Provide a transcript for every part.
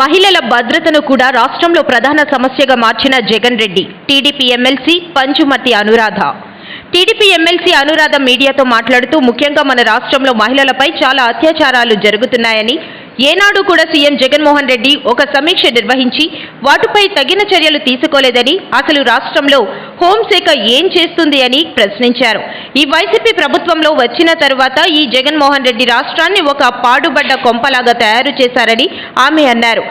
మహిళల భద్రతను కూడా రాష్ట్రంలో ప్రధాన సమస్యగా మార్చిన Jagan Reddy. TDP MLC Panchumathi Anuradha. TDP MLC Anuradha మీడియాతో మాట్లాడుతూ ముఖ్యంగా మన రాష్ట్రంలో మహిళలపై చాలా అత్యాచారాలు జరుగుతున్నాయని ఏనాడు కూడా సీఎం జగన్మోహన్ రెడ్డి ఒక సమీక్ష నిర్వహించి వాటిపై తగిన చర్యలు తీసుకోలేదని అసలు రాష్ట్రంలో హోంశాఖ ఏం చేస్తుంది అని ప్రశ్నించారు. ఈ వైసీపీ ప్రభుత్వంలో వచ్చిన తరువాత ఈ జగన్మోహన్ రెడ్డి రాష్ట్రాన్ని ఒక పాడుబడ్డ కొంపలాగా తయారు చేశారని ఆమె అన్నారు.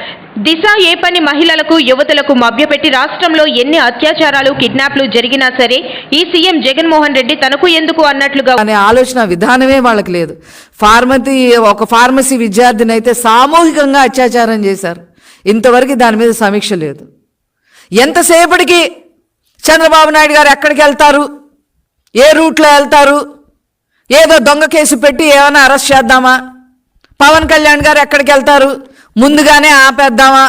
దిశ ఏ పని మహిళలకు యువతలకు మభ్యపెట్టి రాష్ట్రంలో ఎన్ని అత్యాచారాలు కిడ్నాప్లు జరిగినా సరే ఈ సీఎం జగన్మోహన్ రెడ్డి తనకు ఎందుకు అన్నట్లుగా అనే ఆలోచన విధానమే వాళ్ళకి లేదు. ఫార్మసీ ఒక ఫార్మసీ విద్యార్థిని అయితే సామూహికంగా అత్యాచారం చేశారు. ఇంతవరకు దాని మీద సమీక్ష లేదు. ఎంతసేపటికి చంద్రబాబు నాయుడు గారు ఎక్కడికి వెళ్తారు? ఏ రూట్లో వెళ్తారు? ఏదో దొంగ కేసు పెట్టి ఏమైనా అరెస్ట్ చేద్దామా? పవన్ కళ్యాణ్ గారు ఎక్కడికి వెళ్తారు? ముందుగానే ఆపేద్దామా?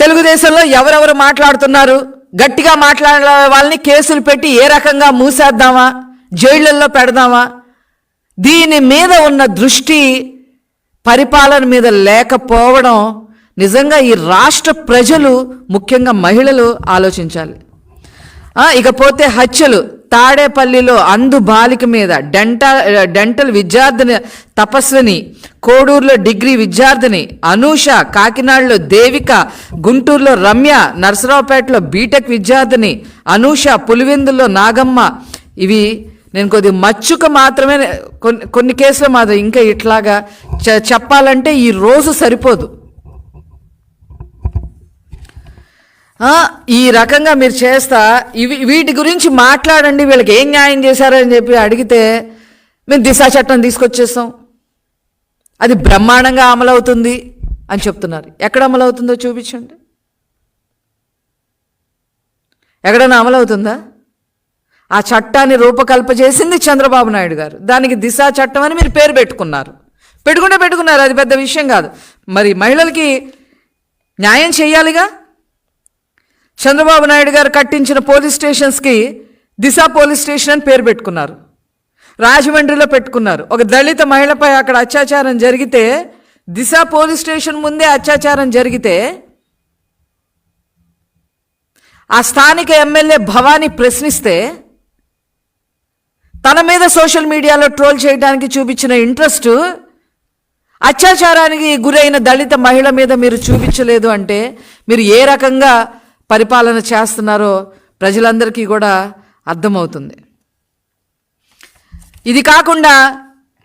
తెలుగుదేశంలో ఎవరెవరు మాట్లాడుతున్నారు? గట్టిగా మాట్లాడే వాళ్ళని కేసులు పెట్టి ఏ రకంగా మూసేద్దామా? జైళ్ళల్లో పెడదామా? దీని మీద ఉన్న దృష్టి పరిపాలన మీద లేకపోవడం నిజంగా ఈ రాష్ట్ర ప్రజలు ముఖ్యంగా మహిళలు ఆలోచించాలి. ఇకపోతే హత్యలు తాడేపల్లిలో అందు బాలిక మీద డెంటల్ డెంటల్ విద్యార్థిని తపస్విని కోడూరులో డిగ్రీ విద్యార్థిని అనూష కాకినాడలో దేవిక గుంటూరులో రమ్య నర్సరావుపేటలో బీటెక్ విద్యార్థిని అనూష పులివెందుల్లో నాగమ్మ. ఇవి నేను కొద్దిగా మచ్చుక మాత్రమే కొన్ని కొన్ని కేసులు మాత్రం ఇంకా ఇట్లాగా చెప్పాలంటే ఈ రోజు సరిపోదు ఆ, ఈ రకంగా మీరు చేస్తా ఇవి వీటి గురించి మాట్లాడండి వీళ్ళకి ఏం న్యాయం చేశారని చెప్పి అడిగితే మేము దిశా చట్టం తీసుకొచ్చేస్తాం. అది బ్రహ్మాండంగా అమలవుతుంది అని చెప్తున్నారు. ఎక్కడ అమలవుతుందో చూపించండి. ఎక్కడైనా అమలవుతుందా? ఆ చట్టాన్ని రూపకల్ప చేసింది చంద్రబాబు నాయుడు గారు. దానికి దిశా చట్టం అని మీరు పేరు పెట్టుకున్నారు. పెట్టుకుంటే పెట్టుకున్నారు అది పెద్ద విషయం కాదు. మరి మహిళలకి న్యాయం చేయాలిగా? చంద్రబాబు నాయుడు గారు కట్టించిన పోలీస్ స్టేషన్స్కి దిశ పోలీస్ స్టేషన్ అని పేరు పెట్టుకున్నారు. రాజమండ్రిలో పెట్టుకున్నారు. ఒక దళిత మహిళపై అక్కడ అత్యాచారం జరిగితే దిశ పోలీస్ స్టేషన్ ముందే అత్యాచారం జరిగితే ఆ స్థానిక ఎమ్మెల్యే భవానీ ప్రశ్నిస్తే తన మీద సోషల్ మీడియాలో ట్రోల్ చేయడానికి చూపించిన ఇంట్రెస్ట్ అత్యాచారానికి గురైన దళిత మహిళ మీద మీరు చూపించలేదు అంటే మీరు ఏ రకంగా పరిపాలన చేస్తున్నారో ప్రజలందరికీ కూడా అర్థమవుతుంది. ఇది కాకుండా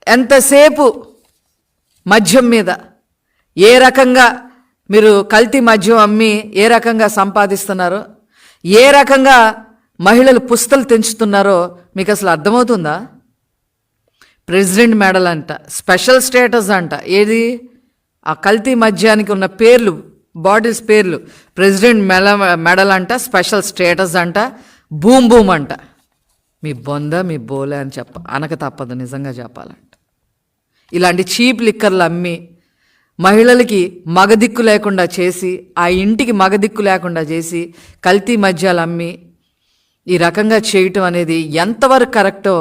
ఎంతసేపు మద్యం మీద ఏ రకంగా మీరు కల్తీ మద్యం అమ్మి ఏ రకంగా సంపాదిస్తున్నారో ఏ రకంగా మహిళలు పుస్తలు తెంచుతున్నారో మీకు అసలు అర్థమవుతుందా? ప్రెసిడెంట్ మెడల్ అంట స్పెషల్ స్టేటస్ అంట ఏది? ఆ కల్తీ మద్యానికి ఉన్న పేర్లు బాడీస్ పేర్లు. ప్రెసిడెంట్ మెల మెడల్ అంట స్పెషల్ స్టేటస్ అంట బూమ్ బూమ్ అంట. మీ బొంద మీ బోలే అని చెప్ప అనక తప్పదు నిజంగా చెప్పాలంట. ఇలాంటి చీప్ లిక్కర్లు అమ్మి మహిళలకి మగదిక్కు లేకుండా చేసి ఆ ఇంటికి మగదిక్కు లేకుండా చేసి కల్తీ మద్యాలు అమ్మి ఈ రకంగా చేయటం అనేది ఎంతవరకు కరెక్టో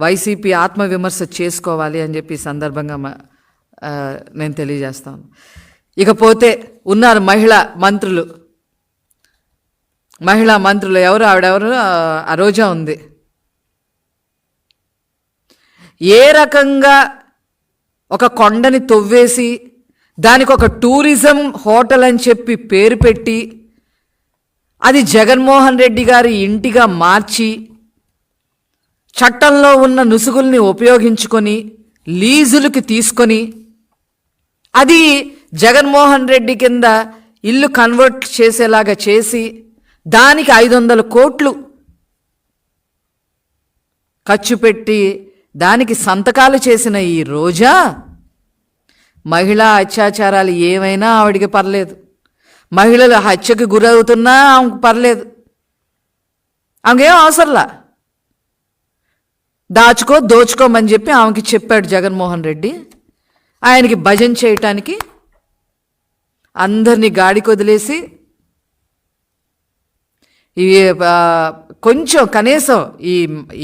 వైసీపీ ఆత్మవిమర్శ చేసుకోవాలి అని చెప్పి సందర్భంగా నేను తెలియజేస్తాను. ఇకపోతే ఉన్నారు మహిళా మంత్రులు. మహిళా మంత్రులు ఎవరు? ఆవిడెవరు? ఆ, రోజా ఉంది. ఏ రకంగా ఒక కొండని తొవ్వేసి దానికి ఒక టూరిజం హోటల్ అని చెప్పి పేరు పెట్టి అది జగన్మోహన్ రెడ్డి గారి ఇంటిగా మార్చి చట్టంలో ఉన్న నుసుగుల్ని ఉపయోగించుకొని లీజులకి తీసుకొని అది జగన్మోహన్ రెడ్డి కింద ఇల్లు కన్వర్ట్ చేసేలాగా చేసి దానికి ఐదు వందల కోట్లు ఖర్చు పెట్టి దానికి సంతకాలు చేసిన ఈ రోజా? మహిళా అత్యాచారాలు ఏమైనా ఆవిడికి పర్లేదు. మహిళలు హత్యకు గురవుతున్నా ఆమెకు పర్లేదు. ఆమెకేం అవసరంలా? దాచుకో దోచుకోమని చెప్పి ఆమెకి చెప్పాడు జగన్మోహన్ రెడ్డి. ఆయనకి భజన చేయటానికి అందరినీ గాడికి వదిలేసి ఇవి కొంచెం కనీసం ఈ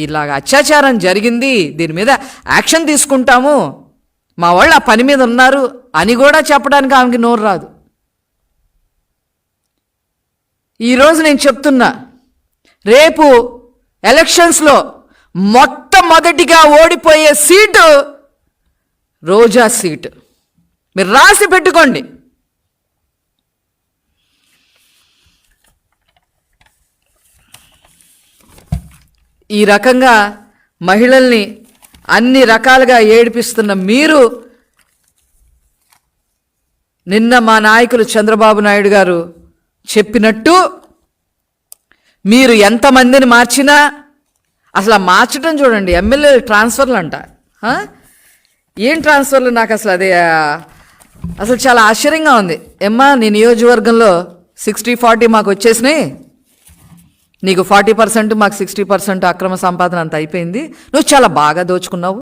ఇలాగ అత్యాచారం జరిగింది దీని మీద యాక్షన్ తీసుకుంటాము మా వాళ్ళు ఆ పని మీద ఉన్నారు అని కూడా చెప్పడానికి ఆమెకి నోరు రాదు. ఈరోజు నేను చెప్తున్నా రేపు ఎలక్షన్స్లో మొట్టమొదటిగా ఓడిపోయే సీటు రోజా సీటు. మీరు రాసి పెట్టుకోండి. ఈ రకంగా మహిళల్ని అన్ని రకాలుగా ఏడిపిస్తున్న మీరు నిన్న మా నాయకులు చంద్రబాబు నాయుడు గారు చెప్పినట్టు మీరు ఎంతమందిని మార్చినా అసలు మార్చడం చూడండి ఎమ్మెల్యే ట్రాన్స్ఫర్లు అంట ఏం ట్రాన్స్ఫర్లు? నాకు అసలు అది అసలు చాలా ఆశ్చర్యంగా ఉంది. ఎమ్మా నీ నియోజకవర్గంలో సిక్స్టీ ఫార్టీ మాకు వచ్చేసినాయి. నీకు ఫార్టీ పర్సెంట్ మాకు సిక్స్టీ పర్సెంట్ అక్రమ సంపాదన అంత అయిపోయింది. నువ్వు చాలా బాగా దోచుకున్నావు.